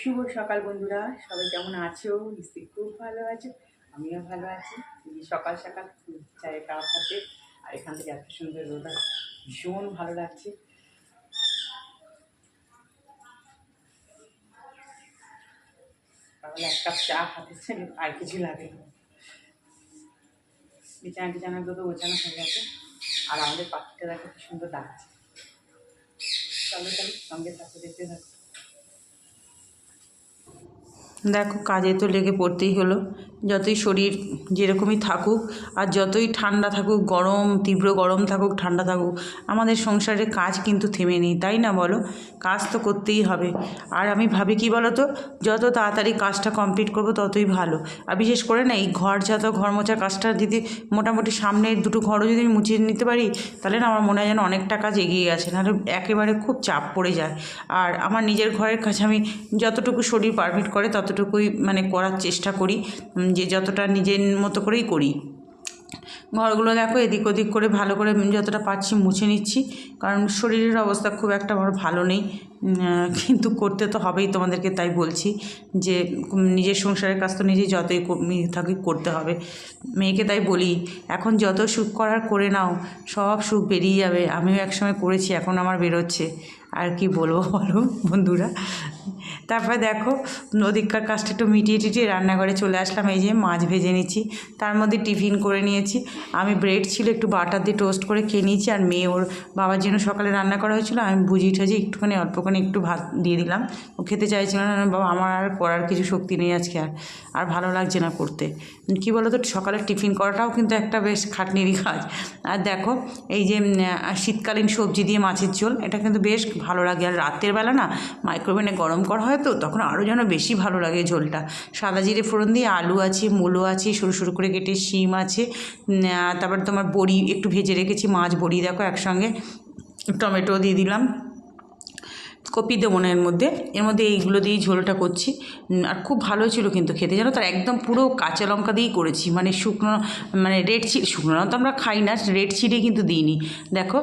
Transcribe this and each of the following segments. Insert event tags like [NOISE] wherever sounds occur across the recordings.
শুভ সকাল বন্ধুরা, সবাই কেমন আছো? নিশ্চয়ই খুব ভালো আছো, আমিও ভালো আছি। সকাল সকাল চায়ের কাপ হাতে, আর এখান থেকে এত সুন্দর রোদ, ভীষণ ভালো লাগছে। তাহলে এক কাপ চা হাতে ছেড়ে আর কিছু লাগে না। বিছানা টিছানাগুলো তো গোছানো হয়ে গেছে, আর আমাদের পাখিটা দেখো সুন্দর ডাকছে। চলো তাহলে সঙ্গে থাকতে দেখতে থাকো। দেখো কাজে তো লেগে পড়তেই হলো। যতই শরীর যেরকমই থাকুক আর যতই ঠান্ডা থাকুক, গরম, তীব্র গরম থাকুক, ঠান্ডা থাকুক, আমাদের সংসারে কাজ কিন্তু থেমে নেই, তাই না বলো? কাজ তো করতেই হবে। আর আমি ভাবি কি বলো তো? যত তাড়াতাড়ি কাজটা কমপ্লিট করব ততই ভালো। আর বিশেষ করে না, এই ঘর যত ঘর মোছার কাজটা যদি মোটামুটি সামনের দুটো ঘরও যদি আমি মুছিয়ে নিতে পারি, তাহলে না আমার মনে হয় যেন অনেকটা কাজ এগিয়ে গেছে। নাহলে একেবারে খুব চাপ পড়ে যায়। আর আমার নিজের ঘরের কাছে আমি যতটুকু শরীর পারমিট করে, ততটুকুই মানে করার চেষ্টা করি। যে যতটা নিজের মতো করেই করি। ঘরগুলো দেখো এদিক ওদিক করে ভালো করে যতটা পারছি মুছে নিচ্ছি। কারণ শরীরের অবস্থা খুব একটা আমার ভালো নেই। কিন্তু করতে তো হবেই তোমাদেরকে তাই বলছি যে নিজের সংসারের কাজ তো নিজেই যতই থাকি করতে হবে। মেয়েকে তাই বলি, এখন যত সুখ করার করে নাও, সব সুখ বেরিয়ে যাবে। আমিও একসময় করেছি, এখন আমার বেরোচ্ছে। আর কি বলব বলো বন্ধুরা? তারপরে দেখো নদীকার কাজটা একটু মিটিয়ে টিটিয়ে রান্নাঘরে চলে আসলাম। এই যে মাছ ভেজে নিচ্ছি। তার মধ্যে টিফিন করে নিয়েছি। আমি ব্রেড ছিল, একটু বাটার দিয়ে টোস্ট করে খেয়ে নিয়েছি। আর মেয়ে ওর বাবার জন্য সকালে রান্না করা হয়েছিল। আমি বুঝি ঠাজি একটুখানি, অল্পখানি একটু ভাত দিয়ে দিলাম। ও খেতে চাইছিল না। বাবা, আমার আর করার কিছু শক্তি নেই আজকে আর। আর ভালো লাগছে না করতে। কী বলো তো সকালে টিফিন করাটাও কিন্তু একটা বেশ খাটনিরই কাজ। আর দেখো, এই যে শীতকালীন সবজি দিয়ে মাছের ঝোল, এটা কিন্তু বেশ ভালো লাগে। আর রাতের বেলা না মাইক্রোওভেনে গরম করা হয় তো, তখন আরও যেন বেশি ভালো লাগে ঝোলটা। সাদা জিরে ফোড়ন দিয়ে আলু আছে, মূলো আছে, সরু সরু করে কেটে শিম আছে তারপর তোমার বড়ি একটু ভেজে রেখেছি, মাছ বড়ি দেখো একসঙ্গে, টমেটো দিয়ে দিলাম। কপি দেবো না এর মধ্যে। এর মধ্যে এইগুলো দিয়েই ঝোলটা করছি। আর খুব ভালো ছিল কিন্তু খেতে। জানো তার একদম পুরো কাঁচা লঙ্কা দিয়েই করেছি। মানে শুকনো মানে রেড চি শুকনো লঙ্কা তো আমরা খাই না রেড চিড়ে কিন্তু দিইনি। দেখো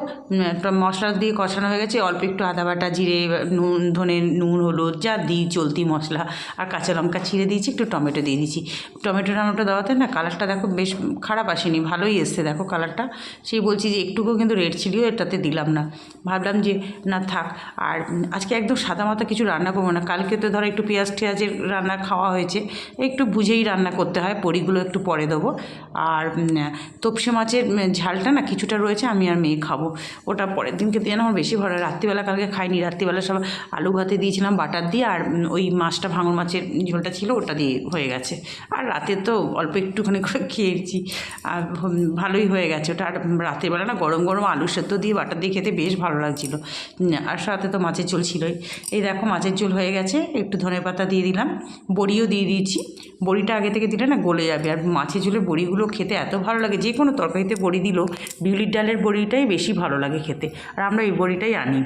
মশলা দিয়ে কষানো হয়ে গেছে। অল্প একটু আদা বাটা, জিরে, নুন, ধনে, নুন, হলুদ, যা দিই চলতি মশলা। আর কাঁচা লঙ্কা ছিঁড়ে দিয়েছি, একটু টমেটো দিয়ে দিয়েছি। টমেটো টমেটো দেওয়াতে না কালারটা দেখো বেশ খারাপ আসেনি, ভালোই এসছে। দেখো কালারটা সেই বলছি যে একটুকুও কিন্তু রেড চিলিও এটাতে দিলাম না। ভাবলাম যে না থাক। আর আজকে একদম সাদা মাথা কিছু রান্না করব না। কালকে তো ধরো একটু পেঁয়াজ টেয়াজের রান্না খাওয়া হয়েছে। একটু বুঝেই রান্না করতে হয়, পরিগুলো একটু পরে দেবো। আর তপসে মাছের ঝালটা না কিছুটা রয়েছে, আমি আর মেয়ে খাব। ওটা পরের দিন খেতে যেন আমার বেশি ভালো। রাত্রিবেলা কালকে খাইনি। রাত্রিবেলা সব আলু ভাতে দিয়েছিলাম, বাটার দিয়ে, আর ওই মাছটা ভাঙর মাছের ঝোলটা ছিল, ওটা দিয়ে হয়ে গেছে। আর রাতে তো অল্প একটুখানি করে খেয়েছি। আর ভালোই হয়ে গেছে ওটা। আর রাত্রিবেলা না গরম গরম আলু সেদ্ধ দিয়ে, বাটার দিয়ে খেতে বেশ ভালো লাগছিল। আর সাথে তো মাছের ঝোল ছিলই। এই দেখো মাছের ঝোল হয়ে গেছে, একটু ধনে পাতা দিয়ে দিলাম, বড়িও দিয়ে দিয়েছি। বড়িটা আগে থেকে দিলে না গলে যাবে, আর মাছের ঝোলে বড়িগুলো খেতে এত ভালো লাগে, যে কোনো তরকারিতে বড়ি দিলেও বিউলির ডালের বড়িটাই বেশি ভালো লাগে খেতে, আর আমরা এই বড়িটাই আনি।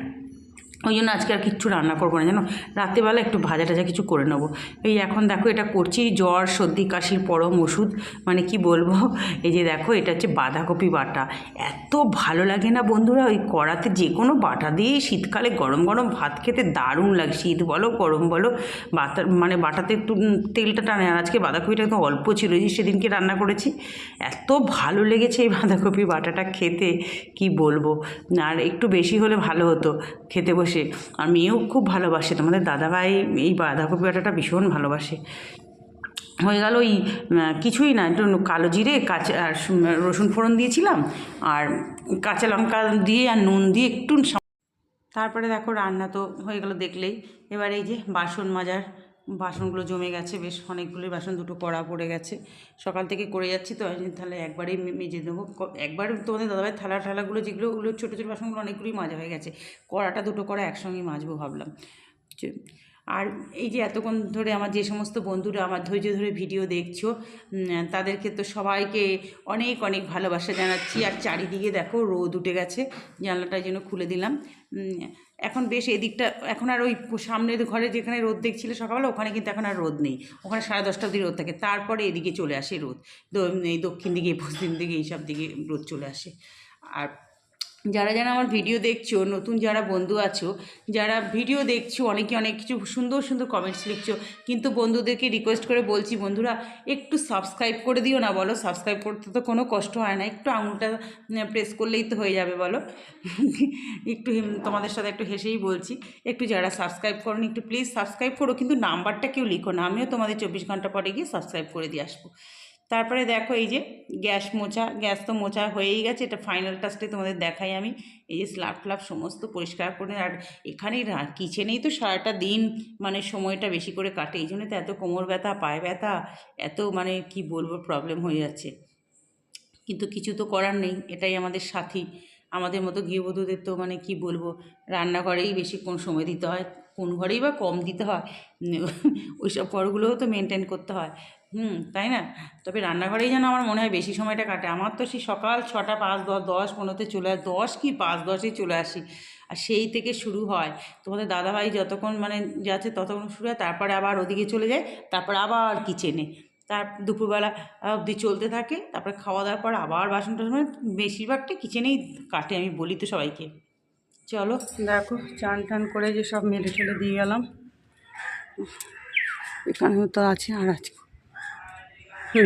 ওই জন্য আজকে আর কিচ্ছু রান্না করব না, জানো? রাত্রেবেলা একটু ভাজা টাজা কিছু করে নেব। এই এখন দেখো এটা করছি, জ্বর, সর্দি, কাশির পরম ওষুধ। মানে কি বলব? এই যে দেখো, এটা হচ্ছে বাঁধাকপি বাটা। এত ভালো লাগে না বন্ধুরা, ওই কড়াতে যে কোনো বাটা দিয়ে শীতকালে গরম গরম ভাত খেতে দারুণ লাগে। শীত বলো, গরম বলো বাটা মানে বাটাতে একটু তেলটা টানে। আর আজকে বাঁধাকপিটা একদম অল্প ছিল যে সেদিনকে রান্না করেছি। এত ভালো লেগেছে এই বাঁধাকপি বাটাটা খেতে, কি বলব? আর একটু বেশি হলে ভালো হতো, খেতে বসে। আর মেয়েও খুব ভালোবাসে। তোমাদের দাদাভাই এই বাঁধাকপি বাটাটা ভীষণ ভালোবাসে। হয়ে গেল ওই কিছুই না, একটু কালো জিরে, কাঁচা, আর রসুন ফোড়ন দিয়েছিলাম, আর কাঁচা লঙ্কা দিয়ে আর নুন দিয়ে একটু তারপরে দেখো রান্না তো হয়ে গেল দেখলেই। এবার এই যে বাসন মাজার বাসনগুলো জমে গেছে, বেশ অনেকগুলোই বাসন দুটো কড়া পড়ে গেছে। সকাল থেকে করে যাচ্ছি তো তাহলে একবারেই মেজে দেবো একবার তোমাদের দাদাভাই থালা ঠালাগুলো যেগুলো, ওগুলো ছোটো ছোটো বাসনগুলো অনেকগুলোই মাজা হয়ে গেছে। কড়াটা দুটো কড়া একসঙ্গেই মাজবো ভাবলাম। আর এই যে এতক্ষণ ধরে আমার যে সমস্ত বন্ধুরা আমার ধৈর্য ধরে ভিডিও দেখছ তাদেরকে তো সবাইকে অনেক অনেক ভালোবাসা জানাচ্ছি। আর চারিদিকে দেখো রোদ উঠে গেছে, জানলাটা যেন খুলে দিলাম। এখন বেশ এদিকটা, এখন আর ওই সামনের ঘরে যেখানে রোদ দেখছিলে সকালবেলা, ওখানে কিন্তু এখন আর রোদ নেই। ওখানে সাড়ে দশটা অবধি রোদ থাকে। তারপরে এদিকে চলে আসে রোদ। এই দক্ষিণ দিকে পশ্চিম দিকে, এইসব দিকে রোদ চলে আসে। আর যারা যারা আমার ভিডিও দেখছ, নতুন যারা বন্ধু আছো, যারা ভিডিও দেখছ, অনেকে অনেক কিছু সুন্দর সুন্দর কমেন্টস লিখছো, কিন্তু বন্ধুদেরকে রিকোয়েস্ট করে বলছি, বন্ধুরা, একটু সাবস্ক্রাইব করে দিও না বলো সাবস্ক্রাইব করতে তো কোনো কষ্ট হয় না, একটু আঙুলটা প্রেস করলেই তো হয়ে যাবে বলো। [LAUGHS] একটু তোমাদের সাথে একটু হেসেই বলছি, একটু যারা সাবস্ক্রাইব করনি, একটু প্লিজ সাবস্ক্রাইব করো, কিন্তু নাম্বারটা কেউ লিখো না, আমিও তোমাদের চব্বিশ ঘণ্টা পরে গিয়ে সাবস্ক্রাইব করে দিয়ে আসব। তারপরে দেখো এই যে গ্যাস মোচা, গ্যাস তো মোচা হয়েই গেছে, এটা ফাইনাল টাচটাই তোমাদের দেখাই আমি। এই যে স্ল্যাব ফ্ল্যাব সমস্ত পরিষ্কার করে আর এখানেই কিচেনেই তো সারাটা দিন মানে সময়টা বেশি করে কাটে, এই জন্য তো এত কোমর ব্যথা, পায়ে ব্যথা, এত মানে কি বলব প্রবলেম হয়ে যাচ্ছে। কিন্তু কিছু তো করার নেই, এটাই আমাদের সাথী। আমাদের মতো গৃহবধূদের তো মানে কি বলব, রান্নাঘরেই বেশি কোন সময় দিতে হয়, কোন ঘরেই বা কম দিতে হয় ওইসব ঘরগুলোও তো মেনটেন করতে হয়। হুম, তাই না? তবে রান্নাঘরেই যেন আমার মনে হয় বেশি সময়টা কাটে। আমার তো সেই সকাল ছটা পাঁচ দশ দশ পনেরোতে চলে আস দশ কি পাঁচ দশেই চলে আসি। আর সেই থেকে শুরু হয়। তোমাদের দাদাভাই যতক্ষণ মানে যাচ্ছে ততক্ষণ শুরু হয়, তারপরে আবার ওদিকে চলে যায়, তারপর আবার কিচেনে তার দুপুরবেলা অবধি চলতে থাকে, তারপরে খাওয়া দাওয়ার পর আবার বাসন টাসন মানে বেশিরভাগটা কিচেনেই কাটে, আমি বলি তো সবাইকে। চলো। দেখো, চান টান করে যে সব মেলে ঠেলে দিয়ে গেলাম। এখানেও তো আছে, আর আছে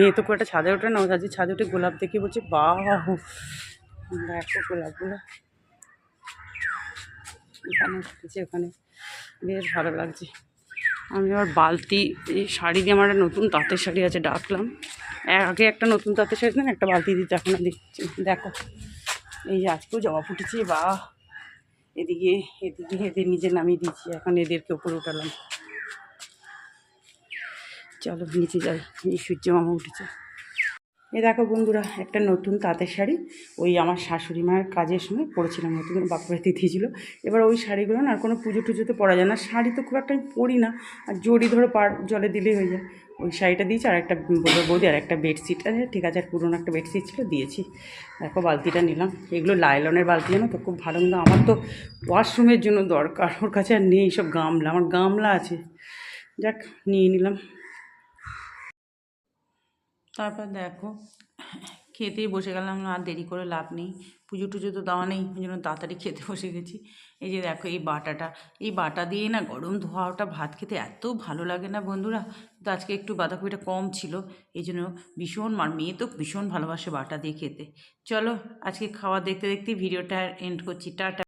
মেয়ে তো খুব একটা ছাদে ওঠে না, আজকে ছাদে উঠে গোলাপ দেখে বলছে, বাহ। দেখো গোলাপগুলো। এখানে ওখানে। বেশ ভালো লাগছে। আমি আবার বালতি শাড়ি দিয়ে আমার নতুন তাঁতের শাড়ি আছে, ডাকলাম। আগে একটা নতুন তাঁতের শাড়ি দিন একটা বালতি দিতে এখন দিচ্ছি দেখো, এই যে আজকেও জবা ফুটেছে বা এদিকে এদিকে এদের নিজে নামিয়ে দিয়েছি, এখন এদেরকে উপরে উঠালাম। চলো নিচে যাই, এই সূর্য মামা উঠেছে। এ দেখো বন্ধুরা, একটা নতুন তাঁতের শাড়ি। ওই আমার শাশুড়ি মায়ের কাজের সময় পরেছিলাম, নতুন বাপুরাতে ছিল এবার ওই শাড়িগুলো না আর কোনো পুজো টুজোতে পরা যায় না। শাড়ি তো খুব একটা আমি পরি না, আর জড়ি ধরো পার জলে দিলেই হয়ে যায়। ওই শাড়িটা দিয়েছি, আর একটা বৌদি, আর একটা বেডশিট আছে, ঠিক আছে, আর পুরোনো একটা বেডশিট ছিল, দিয়েছি। দেখো বালতিটা নিলাম। এগুলো লাইলনের বালতি জানো তো, খুব ভালো কিন্তু আমার তো ওয়াশরুমের জন্য দরকার। ওর কাছে আর নেই সব গামলা, আমার গামলা আছে। যাক, নিয়ে নিলাম। তারপর দেখো, খেতেই বসে গেলাম, আর দেরি করে লাভ নেই। পুজো টুজো তো দেওয়া নেই, ওই জন্য তাড়াতাড়ি খেতে বসে গেছি। এই যে দেখো, এই বাটাটা, এই বাটা দিয়ে না গরম ধোয়াটা ভাত খেতে এত ভালো লাগে না বন্ধুরা। তো আজকে একটু বাঁধাকপিটা কম ছিল, এই জন্য ভীষণ মার মেয়ে তো ভীষণ ভালোবাসে বাটা দিয়ে খেতে। চলো, আজকে খাওয়া দেখতে দেখতে ভিডিওটা এন্ড করছি, টাটা।